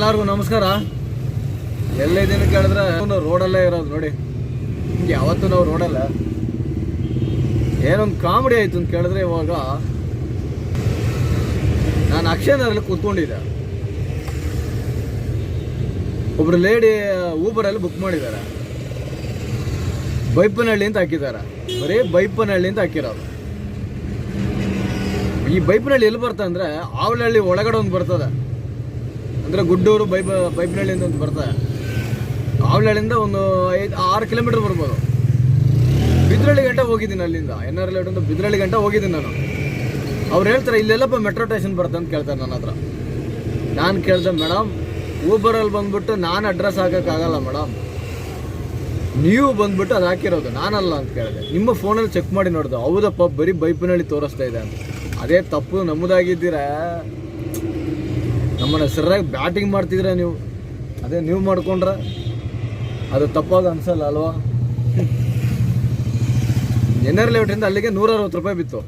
ಎಲ್ಲರಿಗೂ ನಮಸ್ಕಾರ. ಎಲ್ಲಿದ್ದೀನಿ ಕೇಳಿದ್ರೆ ರೋಡಲ್ಲೇ ಇರೋದು ನೋಡಿ. ಹಿಂಗೆ ಯಾವತ್ತೂ ನಾವು ರೋಡಲ್ಲ ಏನೊಂದು ಕಾಮಿಡಿ ಆಯ್ತು ಅಂತ ಕೇಳಿದ್ರೆ ಇವಾಗ ನಾನು ಅಕ್ಷಯನಗರಲ್ಲಿ ಕೂತ್ಕೊಂಡಿದ್ದೆ. ಒಬ್ರು ಲೇಡಿ ಊಬರಲ್ಲಿ ಬುಕ್ ಮಾಡಿದ್ದಾರೆ. ಬೈಪನಹಳ್ಳಿ ಅಂತ ಹಾಕಿದ್ದಾರೆ. ಬರೀ ಬೈಪನಹಳ್ಳಿ ಅಂತ ಹಾಕಿರೋದು. ಈ ಬೈಪನಹಳ್ಳಿ ಎಲ್ಲಿ ಬರ್ತಾ ಅಂದ್ರೆ ಆವಲಹಳ್ಳಿ ಒಳಗಡೆ ಒಂದು ಬರ್ತದೆ. ಅಂದ್ರೆ ಗುಡ್ಡೂರು ಬೈಬ ಅಂತ ಒಂದು ಬರ್ತದೆ ಆವಲಹಳ್ಳಿಯಿಂದ ಒಂದು ಐದು ಆರು ಕಿಲೋಮೀಟರ್ ಬರ್ಬೋದು. ಬಿದ್ರಳ್ಳಿ ಗಂಟೆ ಹೋಗಿದ್ದೀನಿ ಅಲ್ಲಿಂದ. ಎನ್ ಆರ್ ಅಂತ ಬಿದ್ರಳ್ಳಿ ಗಂಟೆ ಹೋಗಿದ್ದೀನಿ ನಾನು. ಅವ್ರು ಹೇಳ್ತಾರೆ, ಇಲ್ಲೆಲ್ಲಪ್ಪ ಮೆಟ್ರೋ ಸ್ಟೇಷನ್ ಬರುತ್ತೆ ಅಂತ ಕೇಳ್ತಾರೆ ನನ್ನ ಹತ್ರ. ನಾನು ಕೇಳ್ದೆ ಮೇಡಮ್ ಊಬರಲ್ಲಿ ಬಂದ್ಬಿಟ್ಟು ನಾನು ಅಡ್ರೆಸ್ ಹಾಕೋಕ್ಕಾಗಲ್ಲ ಮೇಡಮ್ ನೀವು ಬಂದ್ಬಿಟ್ಟು ಅದು ಹಾಕಿರೋದು, ನಾನಲ್ಲ ಅಂತ ಕೇಳಿದೆ. ನಿಮ್ಮ ಫೋನಲ್ಲಿ ಚೆಕ್ ಮಾಡಿ ನೋಡ್ದು, ಹೌದಪ್ಪ, ಬರೀ ಬೈಪಿನಲ್ಲಿ ತೋರಿಸ್ತಾ ಇದೆ ಅಂತ. ಅದೇ ತಪ್ಪು, ನಮ್ಮದಾಗಿದ್ದೀರಾ? ನಮ್ಮನ್ನ ಸರಿಯಾಗಿ ಬ್ಯಾಟಿಂಗ್ ಮಾಡ್ತಿದ್ರೆ ನೀವು, ಅದೇ ನೀವು ಮಾಡ್ಕೊಂಡ್ರೆ ಅದು ತಪ್ಪಾಗ ಅನ್ಸಲ್ಲ ಅಲ್ವಾ? ಎನ್ ಆರ್ ಲೇಔಟಿಂದ ಅಲ್ಲಿಗೆ ನೂರ ಅರವತ್ತು ರೂಪಾಯಿ ಬಿತ್ತು.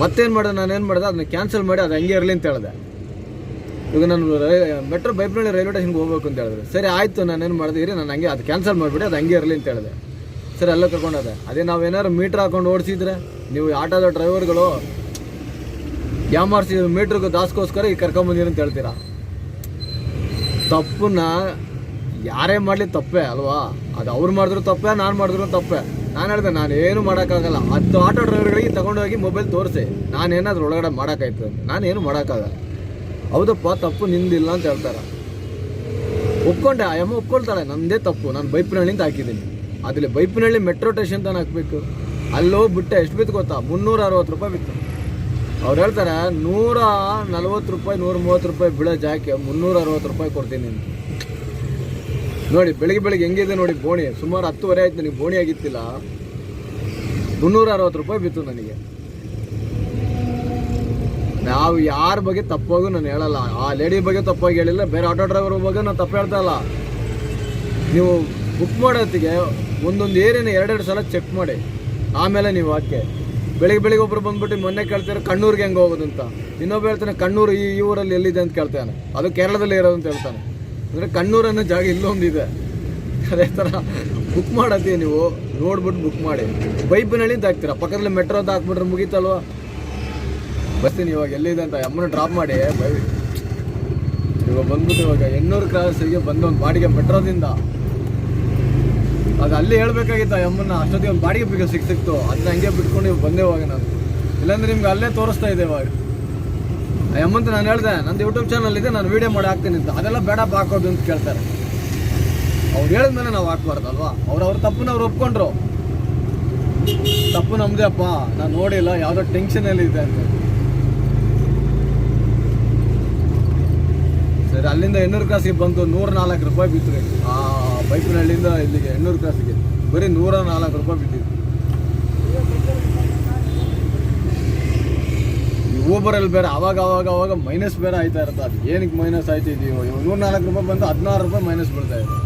ಮತ್ತೇನು ಮಾಡಿದೆ, ನಾನೇನು ಮಾಡಿದೆ, ಅದನ್ನ ಕ್ಯಾನ್ಸಲ್ ಮಾಡಿ ಅದು ಹಂಗೆ ಇರಲಿ ಅಂತ ಹೇಳಿದೆ. ಈಗ ನಾನು ಮೆಟ್ರೋ ಬೈಪ್ನಳ್ಳಿ ರೈಲ್ವೆ ಸ್ಟೇಷನ್ಗೆ ಹೋಗ್ಬೇಕು ಅಂತ ಹೇಳಿದ್ರೆ. ಸರಿ, ಆಯಿತು, ನಾನೇನು ಮಾಡಿದೆ, ಇರಿ, ನಾನು ಹಂಗೆ ಅದು ಕ್ಯಾನ್ಸಲ್ ಮಾಡಿಬಿಡಿ, ಅದು ಹಂಗೆ ಇರಲಿ ಅಂತ ಹೇಳಿದೆ. ಸರಿ, ಅಲ್ಲೇ ಕರ್ಕೊಂಡೋದೆ ಅದೇ ನಾವು ಏನಾದ್ರು ಮೀಟ್ರ್ ಹಾಕೊಂಡು ಓಡಿಸಿದ್ರೆ, ನೀವು ಆಟೋದ ಡ್ರೈವರ್ಗಳು ಯಾಮಾರ್ಸಿ ಮೀಟ್ರಿಗೆ ದಾಸ್ಕೋಸ್ಕರ ಈಗ ಕರ್ಕೊಂಬಂದಿರಿ ಅಂತ ಹೇಳ್ತೀರಾ? ತಪ್ಪನ್ನ ಯಾರೇ ಮಾಡಲಿ ತಪ್ಪೇ, ಅಲ್ವಾ? ಅದು ಅವ್ರು ಮಾಡಿದ್ರು ತಪ್ಪೇ, ನಾನು ಮಾಡಿದ್ರು ತಪ್ಪೇ. ನಾನು ಹೇಳಿದೆ, ನಾನು ಏನು ಮಾಡೋಕ್ಕಾಗಲ್ಲ. ಹತ್ತು ಆಟೋ ಡ್ರೈವರ್ಗಳಿಗೆ ತಗೊಂಡೋಗಿ ಮೊಬೈಲ್ ತೋರಿಸಿ. ನಾನೇನಾದ್ರೂ ಒಳಗಡೆ ಮಾಡೋಕ್ಕಾಯ್ತು ನಾನು ಏನು ಮಾಡೋಕ್ಕಾಗಲ್ಲ. ಹೌದಪ್ಪ, ತಪ್ಪು, ನಿಂದಿಲ್ಲ ಅಂತ ಹೇಳ್ತಾರೆ. ಒಪ್ಕೊಂಡೆ ಅಮ್ಮ ಒಪ್ಕೊಳ್ತಾಳೆ. ನಂದೇ ತಪ್ಪು. ನಾನು ಬೈಪಿನಹಳ್ಳಿಂದ ಹಾಕಿದ್ದೀನಿ. ಅದರಲ್ಲಿ ಬೈಪಿನಹಳ್ಳಿ ಮೆಟ್ರೋ ಸ್ಟೇಷನ್ ಅಂತ ಹಾಕಬೇಕು. ಅಲ್ಲೋಗಿ ಬಿಟ್ಟೆ ಎಷ್ಟು ಬಿತ್ತು ಗೊತ್ತಾ? ಮುನ್ನೂರ ಅರವತ್ತು ರೂಪಾಯಿ ಬಿತ್ತು ಅವ್ರು ಹೇಳ್ತಾರೆ, ನೂರ ನಲ್ವತ್ತು ರೂಪಾಯಿ, ನೂರ ಮೂವತ್ತು ರೂಪಾಯಿ ಬೀಳೋ ಜಾಕೆ ಮುನ್ನೂರ ಅರವತ್ತು ರೂಪಾಯಿ ಕೊಡ್ತೀನಿ ನೋಡಿ, ಬೆಳಿಗ್ಗೆ ಬೆಳಿಗ್ಗೆ ಹೆಂಗಿದೆ ನೋಡಿ ಬೋಣಿ. ಸುಮಾರು ಹತ್ತುವರೆ ಆಯ್ತು ನನಗೆ ಬೋಣಿ ಆಗಿತ್ತಿಲ್ಲ. ಮುನ್ನೂರ ಅರವತ್ತು ರೂಪಾಯಿ ಬಿತ್ತು ನನಗೆ. ನಾವು ಯಾರ ಬಗ್ಗೆ ತಪ್ಪಾಗೂ ನಾನು ಹೇಳಲ್ಲ. ಆ ಲೇಡಿ ಬಗ್ಗೆ ತಪ್ಪಾಗಿ ಹೇಳಿಲ್ಲ, ಬೇರೆ ಆಟೋ ಡ್ರೈವರ್ ಬಗ್ಗೆ ನಾನು ತಪ್ಪು ಹೇಳ್ತಾ ಇಲ್ಲ. ನೀವು ಬುಕ್ ಮಾಡೋತ್ತಿಗೆ ಒಂದೊಂದು ಏರಿಯಾನ ಎರಡೆರಡು ಸಲ ಚೆಕ್ ಮಾಡಿ. ಆಮೇಲೆ ನೀವು ಹಾಕಿ. ಬೆಳಿಗ್ಗೆ ಬೆಳಿಗ್ಗೆ ಒಬ್ರು ಬಂದ್ಬಿಟ್ಟು ಮೊನ್ನೆ ಕೇಳ್ತಾರೆ ಕಣ್ಣೂರಿಗೆ ಹೆಂಗೆ ಹೋಗೋದು ಅಂತ. ಇನ್ನೊಬ್ಬ ಹೇಳ್ತಾನೆ, ಕಣ್ಣೂರು ಈ ಊರಲ್ಲಿ ಎಲ್ಲಿದೆ? ಅಂತ ಕೇಳ್ತಾನೆ. ಅದು ಕೇರಳದಲ್ಲಿ ಇರೋದು, ಅಂತ ಹೇಳ್ತಾನೆ. ಅಂದರೆ ಕಣ್ಣೂರು ಅನ್ನೋ ಜಾಗ ಇಲ್ಲೊಂದಿದೆ. ಅದೇ ಥರ ಬುಕ್ ಮಾಡತ್ತೀವಿ ನೀವು? ನೋಡ್ಬಿಟ್ಟು ಬುಕ್ ಮಾಡಿ. ಬೈಪಿನಳ್ಳಿಂದ ಹಾಕ್ತೀರಾ? ಪಕ್ಕದಲ್ಲಿ ಮೆಟ್ರೋ ಅಂತ ಹಾಕ್ಬಿಟ್ರೆ ಮುಗೀತಲ್ವ? ಬರ್ತೀನಿ ಇವಾಗ ಎಲ್ಲಿದೆ ಅಂತ ಅಮ್ಮನ ಡ್ರಾಪ್ ಮಾಡಿ. ಬೈ. ಇವಾಗ ಬಂದ್ಬಿಟ್ಟು ಇವಾಗ ಎಣ್ಣೂರು ಕ್ರಾಸಿಗೆ ಬಂದು ಒಂದು ಬಾಡಿಗೆ ಮೆಟ್ರೋದಿಂದ ಅದು ಅಲ್ಲಿ ಹೇಳ್ಬೇಕಾಗಿತ್ತು ಅಮ್ಮನ ಅಷ್ಟೊತ್ತಿಗೆ ಒಂದು ಬಾಡಿಗೆ ಬೇಕು ಸಿಕ್ತಿತ್ತು ಅದನ್ನ ಹಂಗೆ ಬಿಟ್ಕೊಂಡು ಇವಾಗ ಬಂದೆ ನಾನು. ಇಲ್ಲಾಂದ್ರೆ ನಿಮ್ಗೆ ಅಲ್ಲೇ ತೋರಿಸ್ತಾ ಇದೆ ಇವಾಗ. ಆ ಅಮ್ಮಂತ ನಾನು ಹೇಳ್ದೆ, ನಂದು ಯೂಟ್ಯೂಬ್ ಚಾನಲ್ ಇದೆ, ನಾನು ವೀಡಿಯೋ ಮಾಡಿ ಹಾಕ್ತೀನಿ ಅಂತ. ಅದೆಲ್ಲ ಬೇಡ ಹಾಕೋದು ಅಂತ ಕೇಳ್ತಾರೆ. ಅವ್ರು ಹೇಳಿದ್ಮೇಲೆ ನಾವು ಹಾಕ್ಬಾರ್ದಲ್ವಾ ಅವ್ರು ಅವ್ರ ತಪ್ಪನ್ನ ಅವ್ರು ಒಪ್ಕೊಂಡ್ರು. ತಪ್ಪು ನಮ್ದೇ ಅಪ್ಪ, ನಾನು ನೋಡಿಲ್ಲ, ಯಾವುದೋ ಟೆನ್ಷನಲ್ಲಿ ಇದೆ ಅಂತ. ಸರಿ, ಅಲ್ಲಿಂದ ಎಣ್ಣೂರು ಕ್ರಾಸಿಗೆ ಬಂತು ನೂರ ನಾಲ್ಕು ರೂಪಾಯಿ ಬಿತ್ತು ರೀ ಆ ಪೈಪಿನಹಳ್ಳಿಯಿಂದ ಇಲ್ಲಿಗೆ ಎಣ್ಣೂರು ಕ್ರಾಸಿಗೆ. ಬರೀ ನೂರ ನಾಲ್ಕು ರೂಪಾಯಿ ಬಿದ್ದಿತ್ತು ಊಬರಲ್ಲಿ ಬೇರೆ, ಅವಾಗ ಅವಾಗ ಅವಾಗ ಮೈನಸ್ ಬೇರೆ ಆಯ್ತಾ ಇರುತ್ತೆ. ಅದು ಏನಕ್ಕೆ ಮೈನಸ್ ಆಯ್ತು ಇವಾಗ ನೂರ ನಾಲ್ಕು ರೂಪಾಯಿ ಬಂದು ಹದಿನಾರು ರೂಪಾಯಿ ಮೈನಸ್ ಬೀಳ್ತಾ ಇದೆ.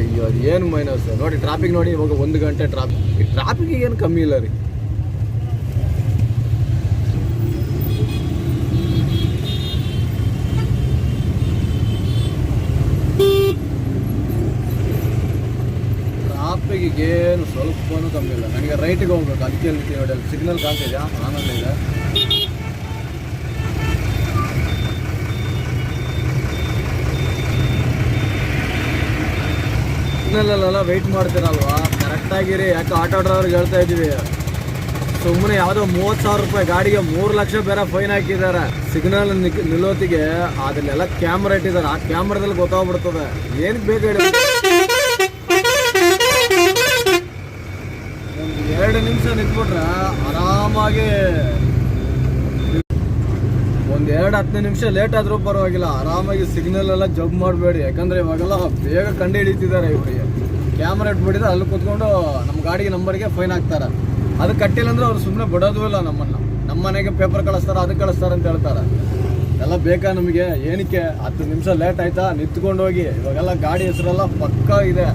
ಅಯ್ಯೋ, ಅದು ಏನು ಮೈನಸ್ ನೋಡಿ ಟ್ರಾಫಿಕ್ ನೋಡಿ, ಇವಾಗ ಒಂದು ಗಂಟೆ ಟ್ರಾಫಿಕ್ ಟ್ರಾಫಿಕ್ ಏನು ಕಮ್ಮಿ ಇಲ್ಲ ರೀ. ಟ್ರಾಫಿಕ್ಗೆ ಏನು ಸ್ವಲ್ಪನೂ ಕಮ್ಮಿ ಇಲ್ಲ. ನನಗೆ ರೈಟಿಗೆ ಹೋಗ್ಬೇಕು. ಅದಕ್ಕೆ ಅಲ್ಲಿ ಸಿಗ್ನಲ್ ಕಾಣ್ತಿದ್ಯಾ? ಆನಂದ ಇದೆ. ಸಿಗ್ನಲ್ಲೆಲ್ಲ ವೆಯ್ಟ್ ಮಾಡ್ತೀರಲ್ವಾ? ಕರೆಕ್ಟಾಗಿರಿ ಯಾಕೆ ಆಟೋ ಡ್ರೈವರ್ಗೆ ಹೇಳ್ತಾ ಇದ್ದೀವಿ ಸುಮ್ಮನೆ ಯಾವುದೋ ಮೂವತ್ತು ಸಾವಿರ ರೂಪಾಯಿ ಗಾಡಿಗೆ ಮೂರು ಲಕ್ಷ ಬೇರೆ ಫೈನ್ ಹಾಕಿದ್ದಾರೆ. ಸಿಗ್ನಲ್ ನಿಲ್ಲೋತಿಗೆ ಅದನ್ನೆಲ್ಲ ಕ್ಯಾಮ್ರಾ ಇಟ್ಟಿದ್ದಾರೆ. ಆ ಕ್ಯಾಮ್ರಾದಲ್ಲಿ ಗೊತ್ತಾಗ್ಬಿಡ್ತದೆ. ಏನಕ್ಕೆ ಬೇಕು ಹೇಳಿ ಒಂದು ಎರಡು ನಿಮಿಷ ನಿಂತ್ಬಿಟ್ರೆ ಆರಾಮಾಗಿ ಒಂದು ಎರಡು ಹತ್ತು ನಿಮಿಷ ಲೇಟ್ ಆದರೂ ಪರವಾಗಿಲ್ಲ. ಆರಾಮಾಗಿ ಸಿಗ್ನಲ್ ಎಲ್ಲ ಜಬ್ ಮಾಡಬೇಡಿ. ಯಾಕಂದ್ರೆ ಇವಾಗೆಲ್ಲ ಬೇಗ ಕಂಡು ಹಿಡಿತಿದ್ದಾರೆ ಇವರಿಗೆ. ಕ್ಯಾಮ್ರಾ ಇಟ್ಬಿಟ್ಟಿದ್ರೆ ಅಲ್ಲಿ ಕೂತ್ಕೊಂಡು ನಮ್ಮ ಗಾಡಿಗೆ ನಂಬರ್ಗೆ ಫೈನ್ ಹಾಕ್ತಾರೆ. ಅದು ಕಟ್ಟಿಲ್ಲ ಅಂದ್ರೆ ಅವ್ರು ಸುಮ್ಮನೆ ಬಿಡೋದು ಇಲ್ಲ ನಮ್ಮನ್ನ. ನಮ್ಮ ಮನೆಗೆ ಪೇಪರ್ ಕಳಿಸ್ತಾರೆ ಅದು ಕಳಿಸ್ತಾರೆ ಅಂತ ಹೇಳ್ತಾರೆ. ಎಲ್ಲ ಬೇಕಾ ನಮಗೆ? ಏನಕ್ಕೆ? ಹತ್ತು ನಿಮಿಷ ಲೇಟ್ ಆಯ್ತಾ? ನಿಂತ್ಕೊಂಡು ಹೋಗಿ. ಇವಾಗೆಲ್ಲ ಗಾಡಿ ಹೆಸರೆಲ್ಲ ಪಕ್ಕ ಇದೆ.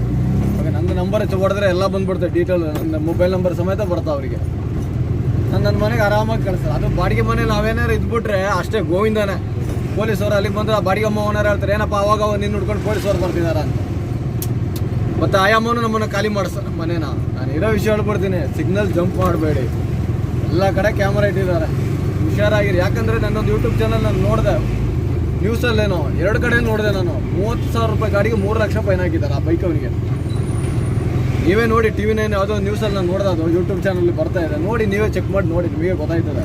ಇವಾಗ ನಂದು ನಂಬರ್ ಹೊಡೆದ್ರೆ ಎಲ್ಲ ಬಂದ್ಬಿಡುತ್ತೆ ಡೀಟೇಲ್ ನನ್ನ ಮೊಬೈಲ್ ನಂಬರ್ ಸಮೇತ ಬರ್ತಾವೆ ಅವರಿಗೆ. ನಾನು ನನ್ನ ಮನೆಗೆ ಆರಾಮಾಗಿ ಕಳಿಸ್ತಾರೆ ಅದು ಬಾಡಿಗೆ ಮನೇಲಿ ನಾವೇನಾರು ಇದ್ಬಿಟ್ರೆ ಅಷ್ಟೇ ಗೋವಿಂದನೇ. ಪೊಲೀಸರು ಅಲ್ಲಿಗೆ ಬಂದ್ರೆ ಆ ಬಾಡಿಗೆ ಅಮ್ಮ ಓನರ್ ಹೇಳ್ತಾರೆ, ಏನಪ್ಪ, ಅವಾಗ ಅವ ನಿನ್ನ ಹುಡ್ಕೊಂಡು ಪೊಲೀಸರು ಬರ್ತಿದಾರ ಅಂತ. ಮತ್ತೆ ಆಯಮ್ಮನು ನಮ್ಮನ್ನು ಖಾಲಿ ಮಾಡಿಸ್ತಾರೆ ಮನೇನ. ನಾನು ಇರೋ ವಿಷಯ ಹೇಳ್ಬಿಡ್ತೀನಿ ಸಿಗ್ನಲ್ ಜಂಪ್ ಮಾಡಬೇಡಿ. ಎಲ್ಲ ಕಡೆ ಕ್ಯಾಮ್ರಾ ಇಟ್ಟಿದ್ದಾರೆ. ಹುಷಾರಾಗಿರಿ. ಯಾಕಂದರೆ ನನ್ನೊಂದು ಯೂಟ್ಯೂಬ್ ಚಾನಲ್ ನಾನು ನೋಡಿದೆ. ನ್ಯೂಸಲ್ಲೇನೋ ಎರಡು ಕಡೆ ನೋಡಿದೆ ನಾನು. ಮೂವತ್ತು ಸಾವಿರ ರೂಪಾಯಿ ಗಾಡಿಗೆ ಮೂರು ಲಕ್ಷ ಫೈನ್ ಹಾಕಿದ್ದಾರೆ ಆ ಬೈಕ್ ಅವನಿಗೆ ನೀವೇ ನೋಡಿ ಟಿ ವಿ ನೈನ್ ಯಾವುದೋ ನ್ಯೂಸಲ್ಲಿ ನಾನು ನೋಡಿದೆ ಅದು ಯೂಟ್ಯೂಬ್ ಚಾನಲ್ಲಿ ಬರ್ತಾ ಇದೆ. ನೋಡಿ ನೀವೇ ಚೆಕ್ ಮಾಡಿ ನೋಡಿ, ನಿಮಗೆ ಗೊತ್ತಾಯ್ತದೆ.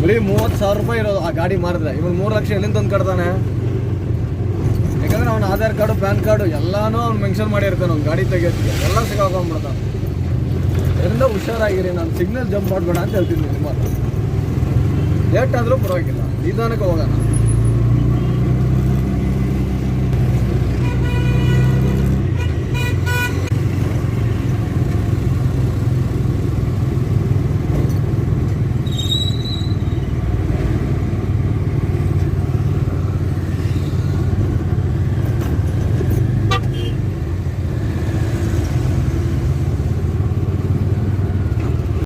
ಬರೀ ಮೂವತ್ತು ಸಾವಿರ ರೂಪಾಯಿ ಇರೋದು ಆ ಗಾಡಿ ಮಾರಿದ್ರೆ. ಇವನು ಮೂರು ಲಕ್ಷ ಎಲ್ಲಿಂದ ತಂದು ಕಟ್ತಾನೆ? ಯಾಕಂದ್ರೆ ಅವನ ಆಧಾರ್ ಕಾರ್ಡು, ಪ್ಯಾನ್ ಕಾರ್ಡು ಎಲ್ಲಾನು ಅವ್ನು ಮೆನ್ಷನ್ ಮಾಡಿರ್ತಾನೆ ಅವ್ನು ಗಾಡಿ ತೆಗಿಯೋದಕ್ಕೆ. ಎಲ್ಲ ಸಿಗಾಕೊಂಡ್ಬಿಡ್ತಾನೆ ಇದರಿಂದ ಹುಷಾರಾಗಿರಿ, ನಾನು ಸಿಗ್ನಲ್ ಜಂಪ್ ಮಾಡಬೇಡ ಅಂತ ಹೇಳ್ತೀನಿ ನಿಮ್ಮ ಲೇಟ್ ಆದರೂ ಪರವಾಗಿಲ್ಲ. ನಿಧಾನಕ್ಕೆ ಹೋಗೋಣ.